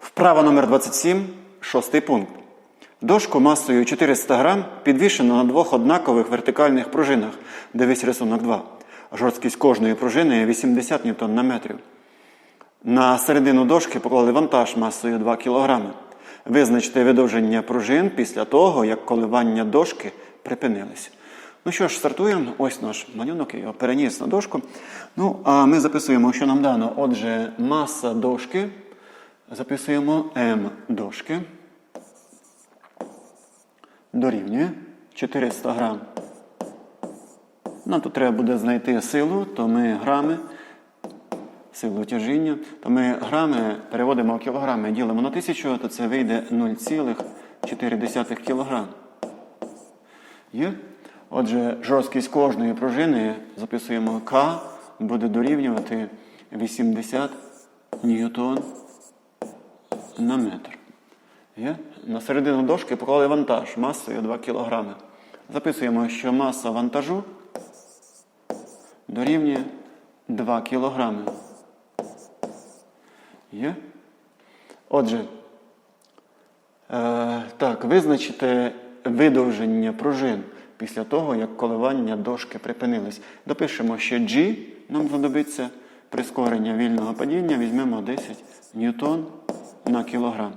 Вправа номер 27, шостий пункт. Дошку масою 400 грам підвішено на двох однакових вертикальних пружинах. Дивись рисунок 2. Жорсткість кожної пружини 80 ньютон на метрів. На середину дошки поклали вантаж масою 2 кг. Визначте видовження пружин після того, як коливання дошки припинились. Ну що ж, стартуємо. Ось наш малюнок, я його переніс на дошку. Ну, а ми записуємо, що нам дано. Отже, маса дошки. Записуємо М дошки. Дорівнює 400 грам. Нам тут треба буде знайти силу, то ми грами, силу тяжіння, то ми грами переводимо в кілограми, ділимо на 1000, то це вийде 0,4 кг. Є? Отже, жорсткість кожної пружини записуємо К, буде дорівнювати 80 ньютон на метр. Є? На середину дошки поклали вантаж масою 2 кг. Записуємо, що маса вантажу дорівнює 2 кг. Є? Отже, е, так, визначите видовження пружин після того, як коливання дошки припинились. Допишемо, що G нам знадобиться прискорення вільного падіння, візьмемо 10 ньютон на кілограм.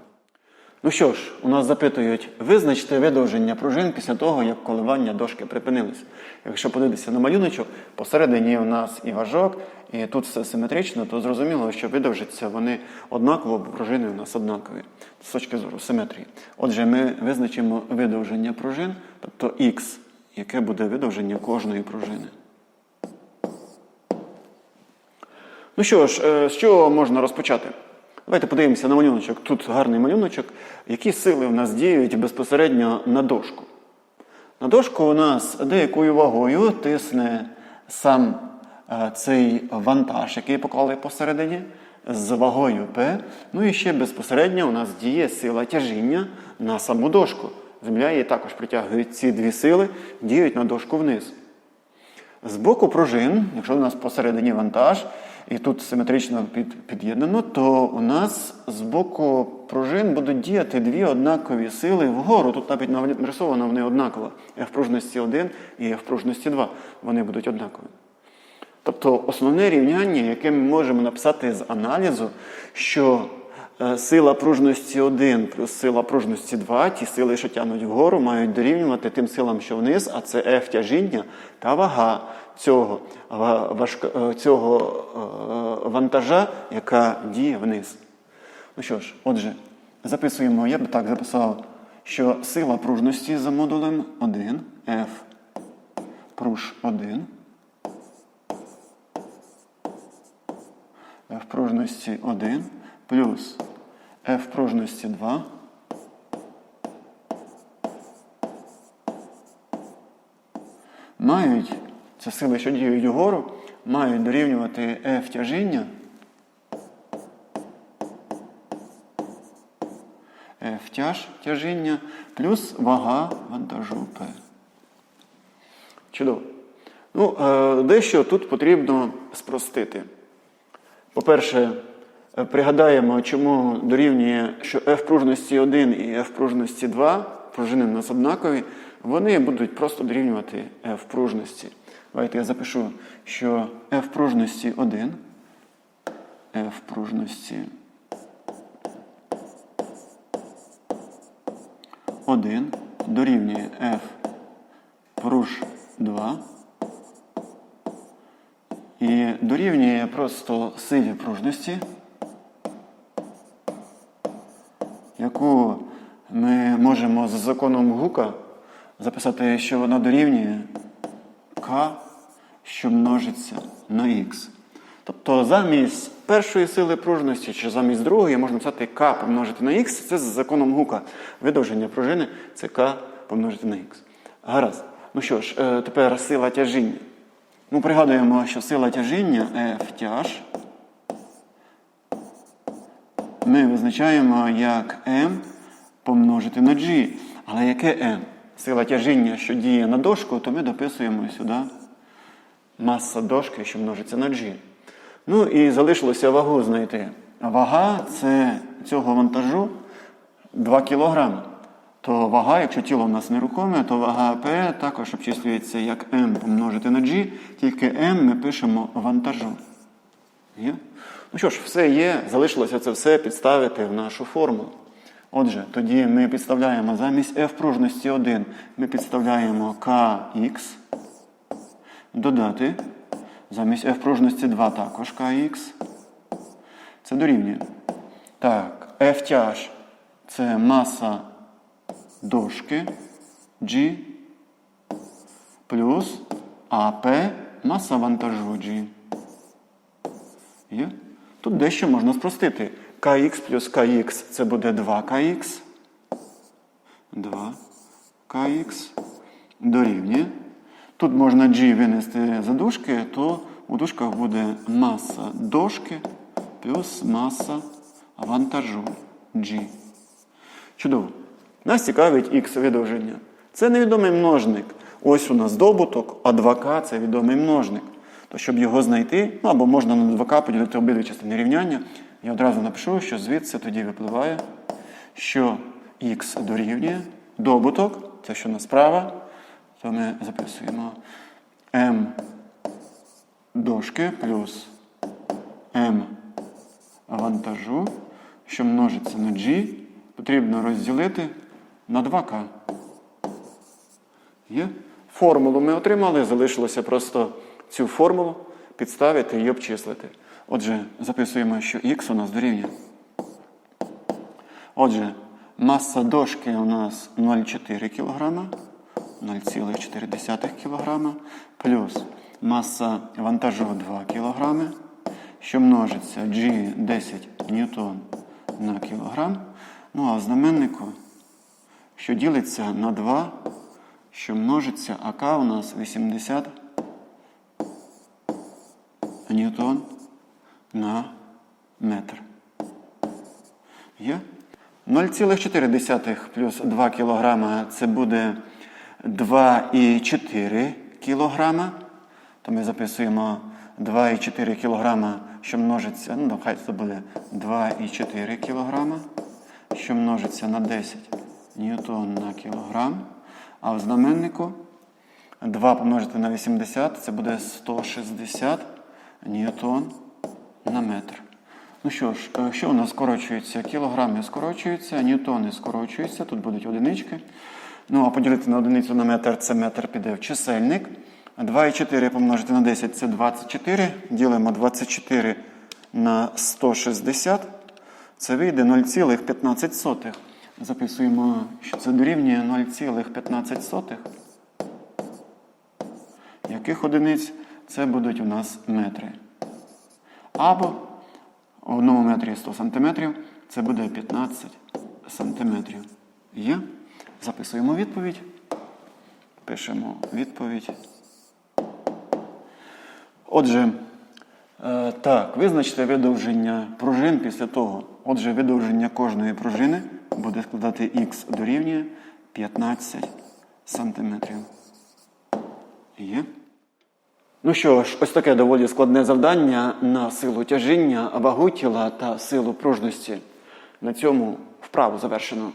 Ну що ж, у нас запитують, визначте видовження пружин після того, як коливання дошки припинились. Якщо подивитися на малюночок, посередині у нас і важок, і тут все симетрично, то зрозуміло, що видовжаться вони однаково, бо пружини у нас однакові з точки зору симетрії. Отже, ми визначимо видовження пружин, тобто Х, яке буде видовження кожної пружини. Ну що ж, е, з чого можна розпочати? Давайте подивимося на малюночок. Тут гарний малюночок. Які сили в нас діють безпосередньо на дошку? На дошку у нас деякою вагою тисне сам е, цей вантаж, який поклали посередині, з вагою P. Ну і ще безпосередньо у нас діє сила тяжіння на саму дошку. Земля її також притягує ці дві сили, діють на дошку вниз. З боку пружин, якщо у нас посередині вантаж, і тут симетрично під, під'єднано, то у нас з боку пружин будуть діяти дві однакові сили вгору. Тут навіть нарисовано вони однаково. F пружності 1 і F пружності 2. Вони будуть однакові. Тобто основне рівняння, яке ми можемо написати з аналізу, що сила пружності 1 плюс сила пружності 2, ті сили, що тягнуть вгору, мають дорівнювати тим силам, що вниз, а це F тяжіння та вага цього, ва- важка- е, цього е, вантажа, яка діє вниз. Ну що ж, отже, записуємо, я б так записав, що сила пружності за модулем 1, F пруж 1, F пружності 1 плюс F пружності 2 мають, це сили, що діють вгору, мають дорівнювати F тяжіння F тяж тяжіння плюс вага вантажу P. Чудово. Ну, е, дещо тут потрібно спростити. По-перше, пригадаємо, чому дорівнює, що F пружності 1 і F пружності 2, пружини у нас однакові, вони будуть просто дорівнювати F пружності. Давайте я запишу, що F пружності 1, F пружності 1 дорівнює F пруж 2 і дорівнює просто силі пружності, яку ми можемо за законом Гука записати, що вона дорівнює К, що множиться на Х. Тобто замість першої сили пружності чи замість другої можна писати К помножити на Х. Це за законом Гука. Видовження пружини це К помножити на Х. Гаразд. Ну що ж, е, тепер сила тяжіння. Ну, пригадуємо, що сила тяжіння F тяж ми визначаємо як M помножити на G. Але яке M? Сила тяжіння, що діє на дошку, то ми дописуємо сюди маса дошки, що множиться на G. Ну і залишилося вагу знайти. Вага це цього вантажу 2 кг, то вага, якщо тіло в нас нерухоме, то вага P також обчислюється як M помножити на G, тільки M ми пишемо вантажу. Є? Ну що ж, все є, залишилося це все підставити в нашу формулу. Отже, тоді ми підставляємо замість F пружності 1, ми підставляємо KX, додати, замість F пружності 2 також KX. Це дорівнює. Так, F тяж це маса дошки G плюс АП маса вантажу G. Є? Тут дещо можна спростити. КХ плюс КХ це буде 2КХ. 2КХ дорівнює. Тут можна G винести за дужки, то у дужках буде маса дошки плюс маса вантажу G. Чудово. Нас цікавить х видовження. Це невідомий множник. Ось у нас добуток, а 2К це відомий множник. То щоб його знайти, ну або можна на 2К поділити обидві частини рівняння, я одразу напишу, що звідси тоді випливає, що х дорівнює добуток, це що у нас справа, то ми записуємо m дошки плюс m вантажу, що множиться на g, потрібно розділити на 2К. Є? Формулу ми отримали, залишилося просто цю формулу підставити і обчислити. Отже, записуємо, що х у нас дорівнює. Отже, маса дошки у нас 0,4 кг, 0,4 кг, плюс маса вантажу 2 кг, що множиться G 10 ньютон на кілограм. Ну а в знаменнику, що ділиться на 2, що множиться, АК у нас 80 ньютон на метр. Є? 0,4 плюс 2 кг це буде 2,4 кг. То ми записуємо 2,4 кг, що множиться, ну, хай це буде 2,4 кг, що множиться на 10 ньютон на кілограм. А в знаменнику 2 помножити на 80 це буде 160 ньютон на метр. Ну що ж, е, що у нас скорочується? Кілограми скорочуються, ньютони скорочуються, тут будуть одинички. Ну, а поділити на одиницю на метр це метр піде в чисельник. 2,4 помножити на 10 це 24. Ділимо 24 на 160. Це вийде 0,15. Записуємо, що це дорівнює 0,15. Яких одиниць? Це будуть у нас метри. Або в одному метрі 100 см, це буде 15 см. Є? Записуємо відповідь. Пишемо відповідь. Отже, е, так, визначте видовження пружин після того. Отже, видовження кожної пружини буде складати х дорівнює 15 см. Є? Ну що ж, ось таке доволі складне завдання на силу тяжіння, вагу тіла та силу пружності. На цьому вправу завершено.